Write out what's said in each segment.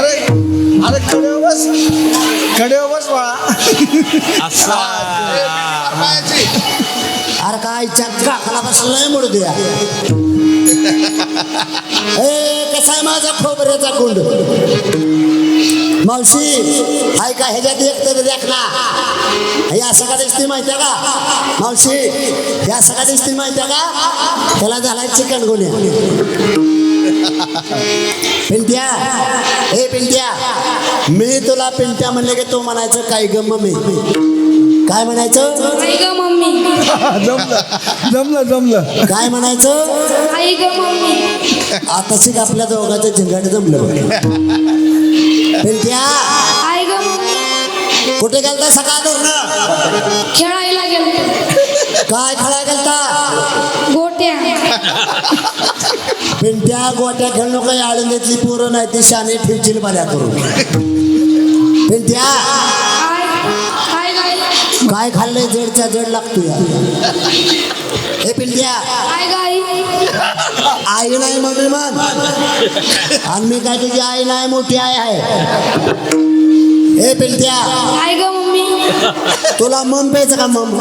अरे अरे कडे बसकडे बस बाळा. अरे काय चक्का खाला बसलाय म्हणू द्या. ए कसा आहे माझा खोबऱ्याचा कुंड? मावशी हाय का ह्याच्यात एक तरी देख ना. हे असं का दिसते माहिती आहे का? मावशी हे असं का दिसते माहिती आहे का? त्याला झालाय चिकन हे पिंट्या मी तुला पिंट्या म्हणले की तू म्हणायचं काय ग मम्मी? काय म्हणायचं? आई ग मम्मी. जमलं. जमलं जमलं. काय म्हणायचं? आई ग मम्मी. आता शिक आपल्या दोघांचं झिंगाट जमलं पिंट्या! आई ग मम्मी. कुठे गेलता सकाळ धरणं? खेळायला गेलो काय खळा गेलता? गोट्या. पिंट्या गोट्या खेळणं काही आळंदीतली पोरं नाही ती शाने ठेवतील बऱ्या करून. पिंट्या गाय काय खाल्लंय जडच्या जड लागतो या हे पिंट्या आई नाही मम्मी म्हण आणि मी काय तुझी आई नाही मोठी आई आहे? हे पिंट्या आई ग मम्मी तुला मम प्यायचं का मम?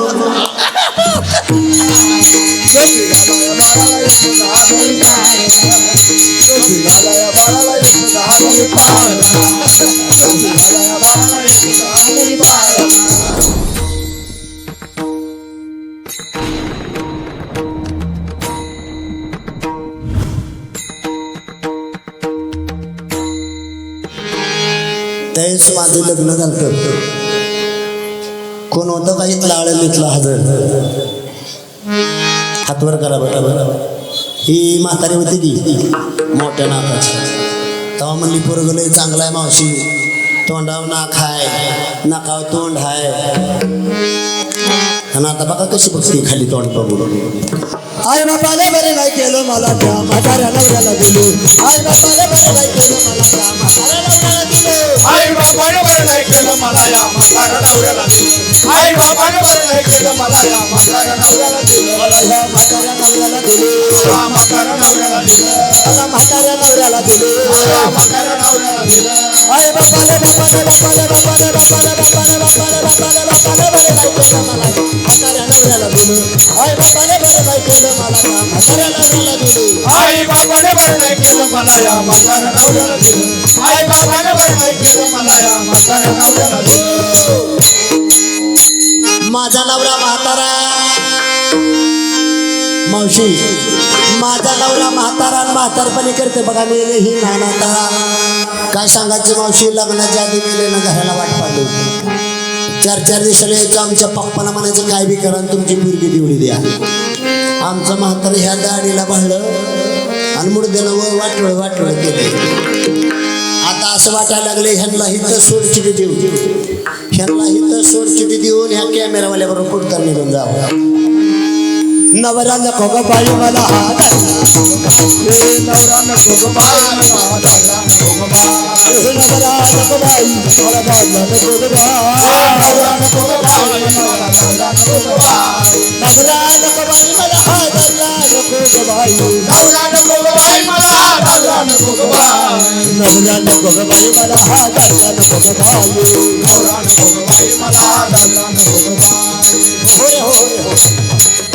इथला हजर हातवर करा बरं. बरं ही म्हातारी होती की मोठ्या नाकाची. तेव्हा म्हणली पोरगले चांगला आहे मावशी. तोंडाव नाक आहे नाकावर तोंड आहे आणि आता बघा कशी बघते खाली तोंड बघून. आई बापाले बरे नाही केलं मला त्या म्हाताऱ्या नवऱ्याला दिलो. आई बापाले बरे नाही केलं मला त्या म्हाताऱ्या नवऱ्याला दिलो. आई बापाने बरे नाही केलं मला या म्हाताऱ्या नवऱ्याला दिलो. आई बापाने बरे नाही केलं मला या म्हाताऱ्या नवऱ्याला दिलो. मला या म्हाताऱ्या नवऱ्याला दिलो. या म्हाताऱ्या नवऱ्याला दिलो. मला म्हाताऱ्या नवऱ्याला दिलो. या म्हाताऱ्या नवऱ्याला दिलो. आई बापाला बरे केलं मला म्हाताऱ्या नवऱ्याला बरे केलं मला म्हाताऱ्या नवऱ्याला आई केलं मला या म्हाताऱ्या नवऱ्याला आई केलं मला या म्हाताऱ्या नवऱ्याला माझा नवरा म्हातारा. मावशी. माझा नवरा म्हातारा आणि म्हातारपणी करते बघा मेले ही नानाता. काय सांगायचं मावशी लग्नाच्या आधी मेले ना घराला वाट पाडली चार चार दिवसाला यायचं आमच्या पप्पाला म्हणायचं काय बी करा तुमची मुलगी तेवढी द्या. आमचं म्हातार ह्या दाढीला भाळलं आणि मुडद्याला व वाटवळ वाटवळ केले आता असं वाटायला लागले ह्यांना इथं सोडचिटी देऊ ह्यांना इथं सोडचिटी देऊन ह्या कॅमेरावाल्याबरोबर पुढता निघून जावं. नवरन कोगबाई मला हारा हे नवरन कोगबाई मला हारा कोगबाई नवरन कोगबाई मला हारा नवरन कोगबाई मला हारा नवरन कोगबाई मला हारा कोगबाई नवरन कोगबाई मला हारा कोगबाई नवरन कोगबाई मला हारा कोगबाई नवरन कोगबाई मला हारा कोगबाई होय होय होय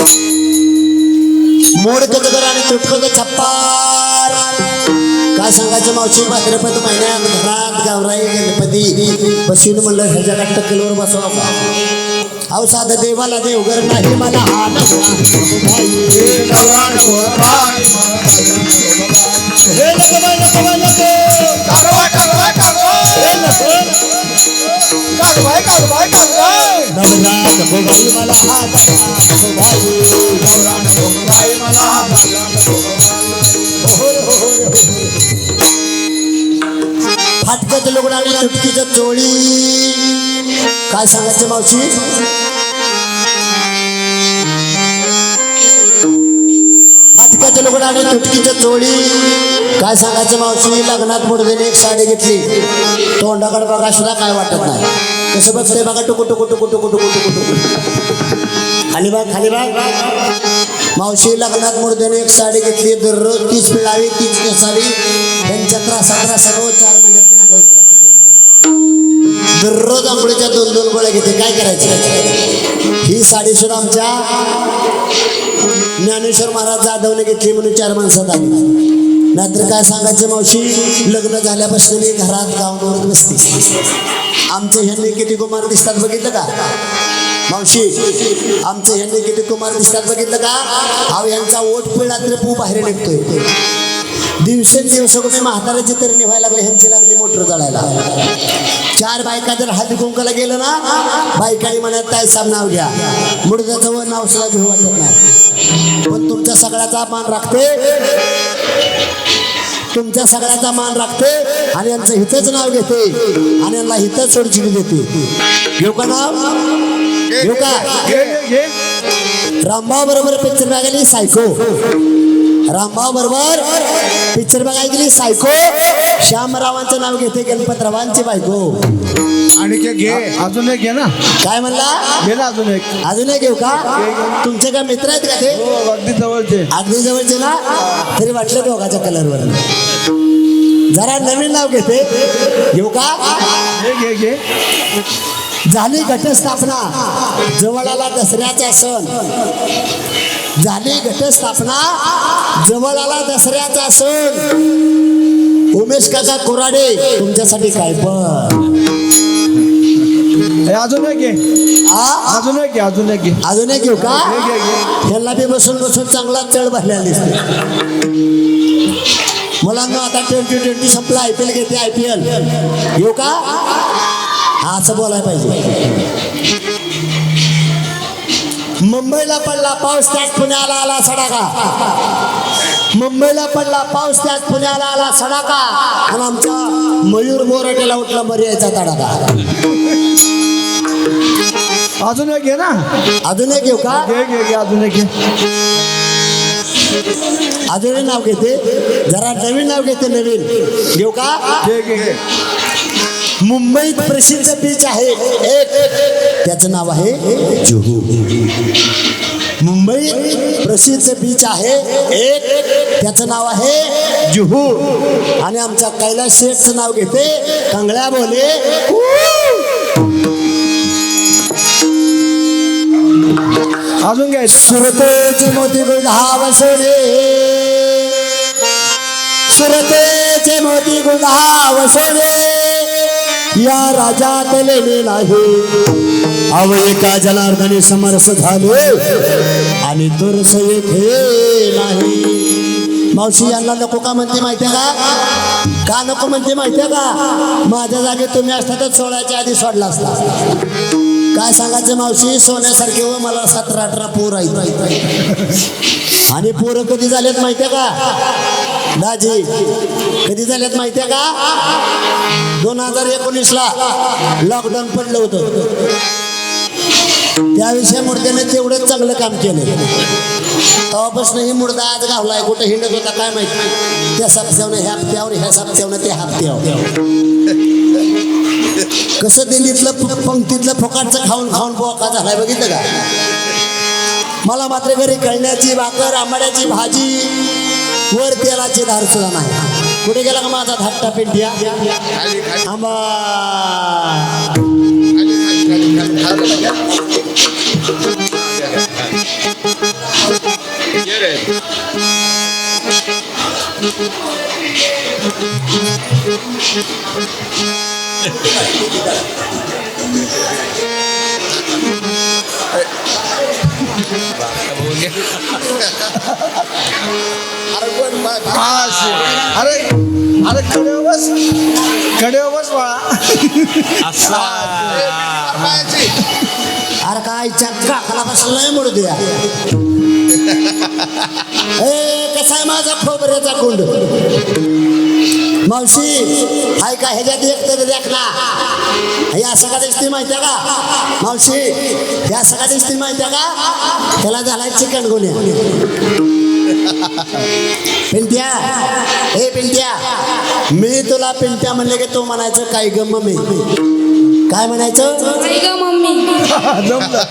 मोड कदगर आणि तुटकं छप्पार. काय सांगायचं मावशी? भाद्रपद महिन्यात घरात गावराई गणपती. बसून म्हणलं ह्याच्या टक्कलवर बसवा अहो साधं देवाला देवघर नाही मला हा नवरा. हे बाई मला दादा फाटकत लोक लागले चुटकीच्या चोळी. काय सांगायचं मावशी? फाटकत लोक लागले चुटकीच्या चोळी. काय सांगायचं मावशी? लग्नात मुडदेने एक साडी घेतली. तोंडाकडे बघा सुद्धा काय वाटत नाही. कसं बघते बघा टुकू टुकू टुकू टुकू टुकू टुकू टुकू. खाली बाग खाली बाग मावशी लग्नात मुडद्याने एक साडी घेतली. दररोज तीच पिळावी तीच नेसावी. त्यांच्या त्रासा त्रासा रोज हो, चार दररोज आंबोळीच्या दोन दोन गोळ्या घेते. काय करायचं? ही साडी सुद्धा आमच्या ज्ञानेश्वर महाराज जाधवने घेतली म्हणून चार माणसात आली. नाहीतर काय सांगायचं मावशी? लग्न झाल्यापासून मी घरात गावावर बसते. आमचे ह्यांनी किती कुमार दिसतात बघितलं का? मावशी आमचे ह्यांनी किती कुमार दिसतात बघितलं का? अहो यांचा ओट पिळा तरी पू बाहेर निघतोय. दिवसेंदिवस मी म्हाताऱ्याची तरी निभायला लागले ह्यांची लागली मोटर जळायला. चार बायका जर हळदी कुंकाला गेलं ना बायकाने म्हणत काय साहेब नाव घ्या. मुडद्याजवळ नाव सुद्धा घेऊ वाटत नाही. पण तुमच्या सगळ्याचा मान राखते. तुमच्या सगळ्याचा मान राखते आणि यांचं हितच नाव घेते आणि यांना हितच सोडचिडी देते. घेऊ का नाव? घेऊ का? रामभाव बरोबर पिक्चर बघायला सायको. रामभाव बरोबर पिक्चर बघायला गेली सायको. श्यामरावांचं नाव घेते गणपतरावांची बायको. आणि घे घे. अजून एक घे ना. काय म्हणला? घे ना अजून एक. अजून एक घेऊ का? तुमचे काय मित्र आहेत का ते? हो अगदी जवळचे. अगदी जवळचे ना? तरी वाटलं दोघाच्या कलरवर जरा नवीन नाव घेते. घेऊ का? घे घे घे. झाली घटस्थापना. जवळ आला दसऱ्याचा सण. झाली घटस्थापना. जवळ आला दसऱ्याचा सण. उमेश काका कोराडे तुमच्यासाठी काय पण. अजून एक? अजून एक अजून एक अजून एक घेऊ का? ह्याला बी बसून बसून चांगला चढ भरलेला दिसते मुलांना आता ट्वेंटी ट्वेंटी संपला आय पी एल घेते आय पी एल घेऊ का? हा असं बोलायला पाहिजे. मुंबईला पडला पाऊस त्यात पुण्याला आला सडाका. मुंबईला पडला पाऊस त्यात पुण्याला आला सडाका. आणि आमच्या मयूर मोरटेला उठला मर्याचा तडाका अजून एक घे ना. अजून एक घेऊ का? घे घे घे अजून एक घे. अजूनही नाव घेते. जरा नवीन नाव घेते नवीन. घेऊ का? घे घे घे. मुंबईत प्रसिद्ध बीच आहे. एक. त्याचं नाव आहे जुहू. मुंबईत प्रसिद्ध बीच आहे. एक. त्याचं नाव आहे जुहू. आणि आमच्या कैलास शेठचं नाव घेते कंगळ्या बोले. अजून घ्यायचं. सुरतेचे मोती सोडे. सुरतेचे मोती गुंढाव सोडे. या राजात लेले नाही. अव एका जनार्दने समरस झाले आणि दुरस येथे नाही. मावशी यांना नको का म्हणते माहितीये का? का नको म्हणते माहितीये का? माझ्या जागी तुम्ही असता तर सोळाच्या आधी सोडला असता. काय सांगायचं मावशी? सोन्यासारखे व मला सतरा अठरा पूर आहेत. आणि पोरं कधी झालेत माहितीये का? दाजी कधी झालेत माहितीये का? दोन हजार एकोणीसला लॉकडाऊन पडलं होतं. त्याविषयी मुर्द्याने तेवढंच चांगलं काम केलं. तेव्हापासून ही मुर्दा आज गावलाय कुठं हिंडत होता काय माहिती? त्या सप्त्यावनं ह्या हप्त्यावर ह्या सप्त्यावनं त्या हप्त्यावर. कसं दिल्लीतलं पंक्तीतलं फुकाटचं खाऊन खाऊन बोका झालाय बघितलं का? मला मात्र घरी कळण्याची भाकर आंबाड्याची भाजी वर तेलाची धार सुद्धा नाही. कुठे गेला का माझा धाकटा पेंटिया? आंबा. अरे अरे कडे बसकडे बस बाळा अरे काय चक्का कला बसलाय म्हणू द्या ए कसा आहे माझा खोबऱ्याचा कुंड मावशी हाय का ह्याच्यात एक तरी देख ना हे असं का दिसते माहिती आहे का मावशी असं का दिसते माहिती का? त्याला झालाय चिकन गुन्हे पिंट्या हे पिंट्या मी तुला पिंट्या म्हणले की तू म्हणायचं काय ग मम्मी. काय म्हणायचं? ग मम्मी. जमलं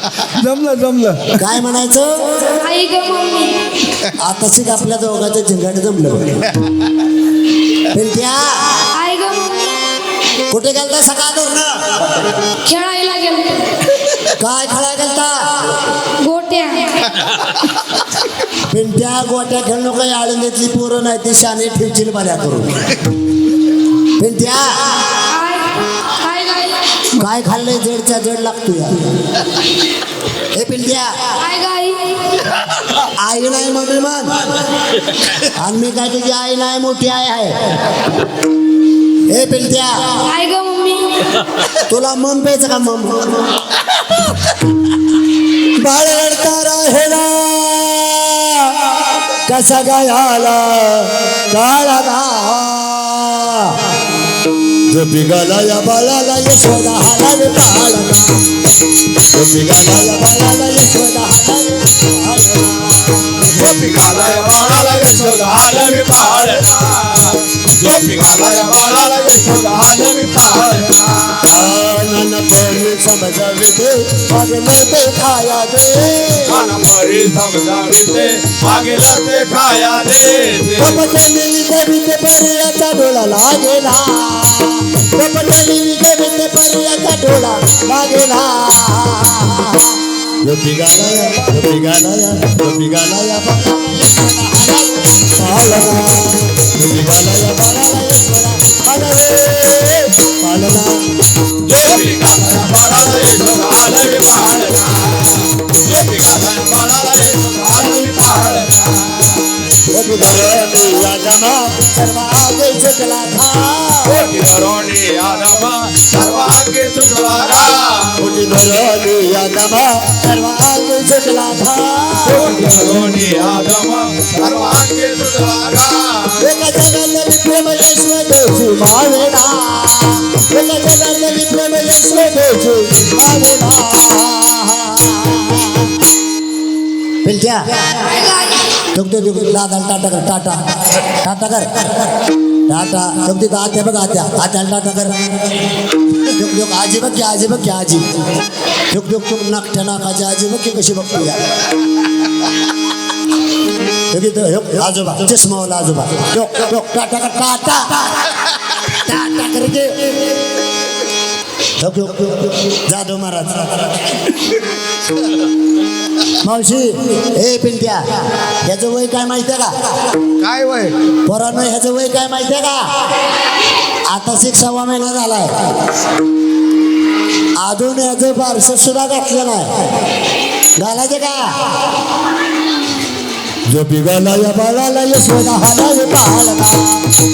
जमलं जमलं. काय म्हणायचं? आई ग मम्मी. आताच आपल्या दोघांचं झिंगाट जमलं. पिंट्या कुठे गेलता सकाळ धरणं? खेळायला गेलो. काय खेळा गेलता गोट्या. पिंट्या गोट्या खेळणं काही आळंदीतली पोरं नाही ती शाने ठेवतील मला करून. पिंट्या काय? काय गाई काय खाल्लंय? जडच्या जड लागतो या हे पिंट्या काय गाई? आई नाही मम्मी मन आणि मी काय तुझी आई नाही मोठी आई आहे. हे पिंट्या काय ग मम्मी. तुला मम प्यायचं का मम? बाळ रडता राहिला कसा काय आला काळा बिगाला या बाळाला यशोदा हालावे पाळला. बिगाला या बाळाला यशोदा हालावे गोपिकालय बाळाला यशोदा आलमी पाळणा गोपिकालय बाळाला यशोदा आलमी पाळणा खाया दे. समजाविते मागे लढते खाया दे पर्याचा डोळा लागेला. पर्याचा डोळा लागेला. पालना पालना सर्वांगे शुक्ला था कोटि गाई तुमते दादा टाटा कर टाटा. टाटा कर. टाटा. तुमची आत्या बघ आत्या. आत्याला टाटा कर. दुख दुख. आजी बघ की आजी बघ की आजी. दुख दुख तुम नाकट्या नाकाची आजी बघ की कशी बघतो या. आजोबा. चष्मावाला आजोबा. टोक टोक टाटा कर टाटा. टाटा कर जाधव महाराज. मावशी ए पिंट्या ह्याचं वय काय माहितीये का? काय वय? पोरानं ह्याचं वय काय माहितीये का? आता सव्वा महिना झालाय. अजून ह्याचं बारस सुद्धा घातलं नाही. घालायचं का? जो बिगाला या बाळाला यशोदा हालावे पाळला.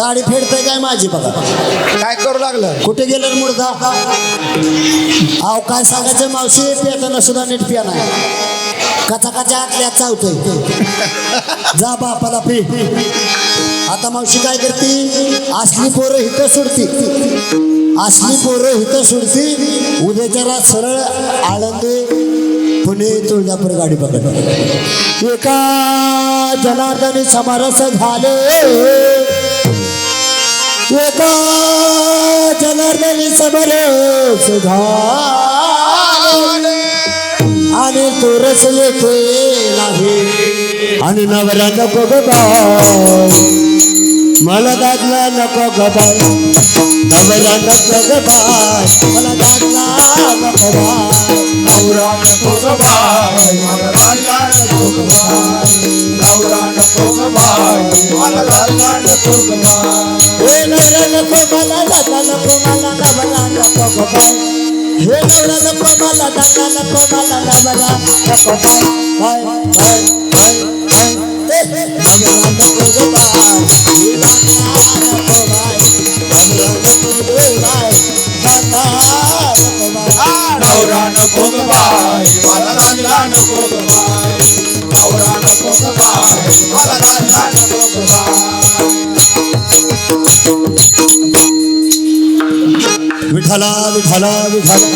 साडी फेडतय काय माझी बघा. काय करू लागलं? कुठे गेलं मुर्दा? अहो काय सांगायचं मावशी? पेताना सुद्धा नीट पिया नाही. कचा कचा आतल्या चावतोय जा बापाला पी. आता मावशी काय करते? असली पोरं हिथं सोडती. असली पोरं हिथं सोडती. उद्याच्या रात सरळ आळंदी पुणे तुळजापूर गाडी पकड एका जनार्दनी समरस झाले. एका जनार्दनी समर झाले आणि तो रस नाही. आणि नवरा नको ग मला दादला नको ग बाय नवरा नको ग मला दादला नको बाय नवरा नको ग बाय मला राजा नको ग नको ग मला नको ग हे नवरा नको मला दादा नको मला नवरा नको ग हे नवरा नको मला नको मला नको नवरा नको ग हे नको नवरा नको ग పౌరాణ పొగబాయ్ బలరాజులాన పొగబాయ్ పౌరాణ పొగబాయ్ బలరాజులాన పొగబాయ్ విఠలా విఠలా విఠలా